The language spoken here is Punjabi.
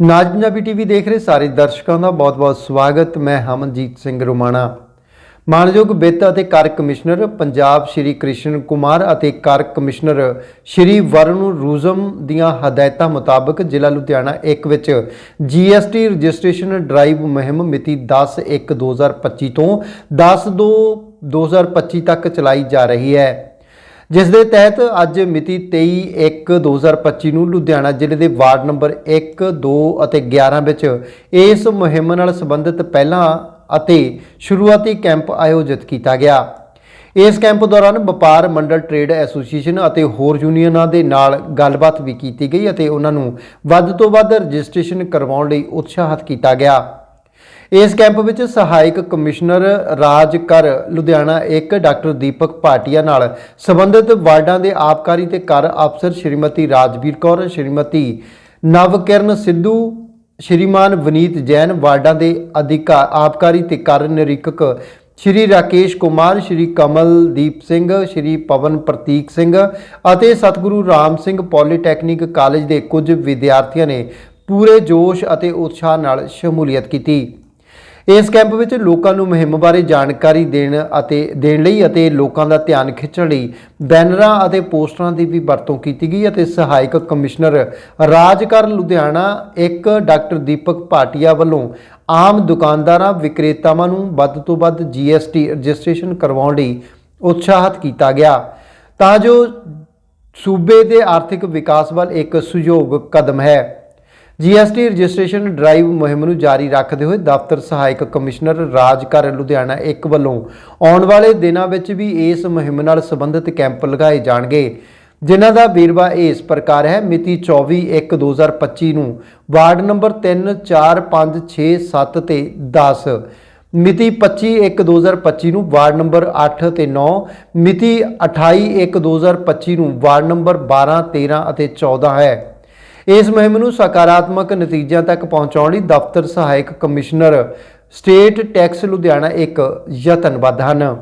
ਨਾਜ ਪੰਜਾਬੀ ਟੀਵੀ ਦੇਖ ਰਹੇ ਸਾਰੇ ਦਰਸ਼ਕਾਂ ਦਾ ਬਹੁਤ-ਬਹੁਤ ਸਵਾਗਤ। ਮੈਂ ਹਮਨਜੀਤ ਸਿੰਘ ਰੋਮਾਣਾ। ਮਾਨਯੋਗ ਵਿੱਤ ਅਤੇ ਕਰ ਕਮਿਸ਼ਨਰ ਪੰਜਾਬ ਸ਼੍ਰੀ ਕ੍ਰਿਸ਼ਨ ਕੁਮਾਰ ਅਤੇ ਕਰ ਕਮਿਸ਼ਨਰ ਸ਼੍ਰੀ ਵਰੁਣ ਰੂਜ਼ਮ ਦੀਆਂ ਹਦਾਇਤਾਂ ਮੁਤਾਬਕ ਜ਼ਿਲ੍ਹਾ ਲੁਧਿਆਣਾ 1 ਵਿੱਚ ਜੀਐਸਟੀ ਰਜਿਸਟ੍ਰੇਸ਼ਨ ਡਰਾਈਵ ਮੁਹਿੰਮ ਮਿਤੀ 10/1/2025 ਤੋਂ 10/2/2025 ਤੱਕ ਚਲਾਈ ਜਾ ਰਹੀ ਹੈ। ਜਿਸ ਦੇ ਤਹਿਤ ਅੱਜ ਮਿਤੀ 23/1/2025 ਨੂੰ ਲੁਧਿਆਣਾ ਜ਼ਿਲ੍ਹੇ ਦੇ ਵਾਰਡ ਨੰਬਰ 1, 2 ਅਤੇ 11 ਵਿੱਚ ਇਸ ਮੁਹਿੰਮ ਨਾਲ ਸੰਬੰਧਿਤ ਪਹਿਲਾ ਅਤੇ ਸ਼ੁਰੂਆਤੀ ਕੈਂਪ ਆਯੋਜਿਤ ਕੀਤਾ ਗਿਆ। ਇਸ ਕੈਂਪ ਦੌਰਾਨ ਵਪਾਰ ਮੰਡਲ ਟ੍ਰੇਡ ਐਸੋਸੀਏਸ਼ਨ ਅਤੇ ਹੋਰ ਯੂਨੀਅਨਾਂ ਦੇ ਨਾਲ ਗੱਲਬਾਤ ਵੀ ਕੀਤੀ ਗਈ ਅਤੇ ਉਹਨਾਂ ਨੂੰ ਵੱਧ ਤੋਂ ਵੱਧ ਰਜਿਸਟ੍ਰੇਸ਼ਨ ਕਰਵਾਉਣ ਲਈ ਉਤਸ਼ਾਹਿਤ ਕੀਤਾ ਗਿਆ। ਇਸ ਕੈਂਪ ਵਿੱਚ ਸਹਾਇਕ ਕਮਿਸ਼ਨਰ ਰਾਜ ਕਰ ਲੁਧਿਆਣਾ 1 ਡਾਕਟਰ ਦੀਪਕ ਭਾਟੀਆ ਨਾਲ ਸੰਬੰਧਿਤ ਵਾਰਡਾਂ ਦੇ ਆਬਕਾਰੀ ਤੇ ਕਰ ਅਫਸਰ ਸ਼੍ਰੀਮਤੀ ਰਾਜਵੀਰ ਕੌਰ, ਸ਼੍ਰੀਮਤੀ ਨਵਕਿਰਨ ਸਿੱਧੂ, ਸ਼੍ਰੀਮਾਨ ਵਨੀਤ ਜੈਨ, ਵਾਰਡਾਂ ਦੇ ਅਧਿਕਾਰ ਆਬਕਾਰੀ ਤੇ ਕਰ ਨਿਰੀਖਕ ਸ਼੍ਰੀ ਰਾਕੇਸ਼ ਕੁਮਾਰ, ਸ਼੍ਰੀ ਕਮਲਦੀਪ ਸਿੰਘ, ਸ਼੍ਰੀ ਪਵਨ ਪ੍ਰਤੀਕ ਸਿੰਘ ਅਤੇ ਸਤਿਗੁਰੂ ਰਾਮ ਸਿੰਘ ਪੋਲੀਟੈਕਨਿਕ ਕਾਲਜ ਦੇ ਕੁਝ ਵਿਦਿਆਰਥੀਆਂ ਨੇ ਪੂਰੇ ਜੋਸ਼ ਅਤੇ ਉਤਸ਼ਾਹ ਨਾਲ ਸ਼ਮੂਲੀਅਤ ਕੀਤੀ। ਇਸ ਕੈਂਪ ਵਿੱਚ ਲੋਕਾਂ ਨੂੰ ਮੁਹਿੰਮ ਬਾਰੇ ਜਾਣਕਾਰੀ ਦੇਣ ਅਤੇ ਦੇਣ ਲਈ ਅਤੇ ਲੋਕਾਂ ਦਾ ਧਿਆਨ ਖਿੱਚਣ ਲਈ ਬੈਨਰਾਂ ਅਤੇ ਪੋਸਟਰਾਂ ਦੀ ਵੀ ਵਰਤੋਂ ਕੀਤੀ ਗਈ ਅਤੇ ਸਹਾਇਕ ਕਮਿਸ਼ਨਰ ਰਾਜਕਰ ਲੁਧਿਆਣਾ, ਇੱਕ ਡਾਕਟਰ ਦੀਪਕ ਭਾਟੀਆ ਵੱਲੋਂ ਆਮ ਦੁਕਾਨਦਾਰਾਂ, ਵਿਕਰੇਤਾਵਾਂ ਨੂੰ ਵੱਧ ਤੋਂ ਵੱਧ ਜੀਐਸਟੀ ਰਜਿਸਟ੍ਰੇਸ਼ਨ ਕਰਵਾਉਣ ਲਈ ਉਤਸ਼ਾਹਿਤ ਕੀਤਾ ਗਿਆ। ਤਾਂ ਜੋ ਸੂਬੇ ਦੇ ਆਰਥਿਕ ਵਿਕਾਸ ਵੱਲ ਇੱਕ ਸੁਯੋਗ ਕਦਮ ਹੈ। ਜੀਐਸਟੀ ਰਜਿਸਟ੍ਰੇਸ਼ਨ ਡਰਾਈਵ ਮੁਹਿੰਮ ਨੂੰ ਜਾਰੀ ਰੱਖਦੇ ਹੋਏ ਦਫ਼ਤਰ ਸਹਾਇਕ ਕਮਿਸ਼ਨਰ ਰਾਜਕਰ ਲੁਧਿਆਣਾ ਇੱਕ ਵੱਲੋਂ ਆਉਣ ਵਾਲੇ ਦਿਨਾਂ ਵਿੱਚ ਵੀ ਇਸ ਮੁਹਿੰਮ ਨਾਲ ਸੰਬੰਧਿਤ ਕੈਂਪ ਲਗਾਏ ਜਾਣਗੇ। ਜਿਨ੍ਹਾਂ ਦਾ ਵੇਰਵਾ ਇਸ ਪ੍ਰਕਾਰ ਹੈ, ਮਿਤੀ 24/1/2025 ਨੂੰ ਵਾਰਡ ਨੰਬਰ 3 4 5 6 7 ਤੇ 10 ਮਿਤੀ 25/1/2025 ਨੂੰ ਵਾਰਡ ਨੰਬਰ 8 ਤੇ 9 ਮਿਤੀ 28/1/2025 ਨੂੰ ਵਾਰਡ ਨੰਬਰ 12 13 ਅਤੇ 14 ਹੈ। ਇਸ ਮੁਹਿੰਮ ਨੂੰ ਸਕਾਰਾਤਮਕ ਨਤੀਜਿਆਂ ਤੱਕ ਪਹੁੰਚਾਉਣ ਲਈ ਦਫ਼ਤਰ ਸਹਾਇਕ ਕਮਿਸ਼ਨਰ, ਸਟੇਟ ਟੈਕਸ ਲੁਧਿਆਣਾ ਇੱਕ ਯਤਨਬੱਧ ਹਨ।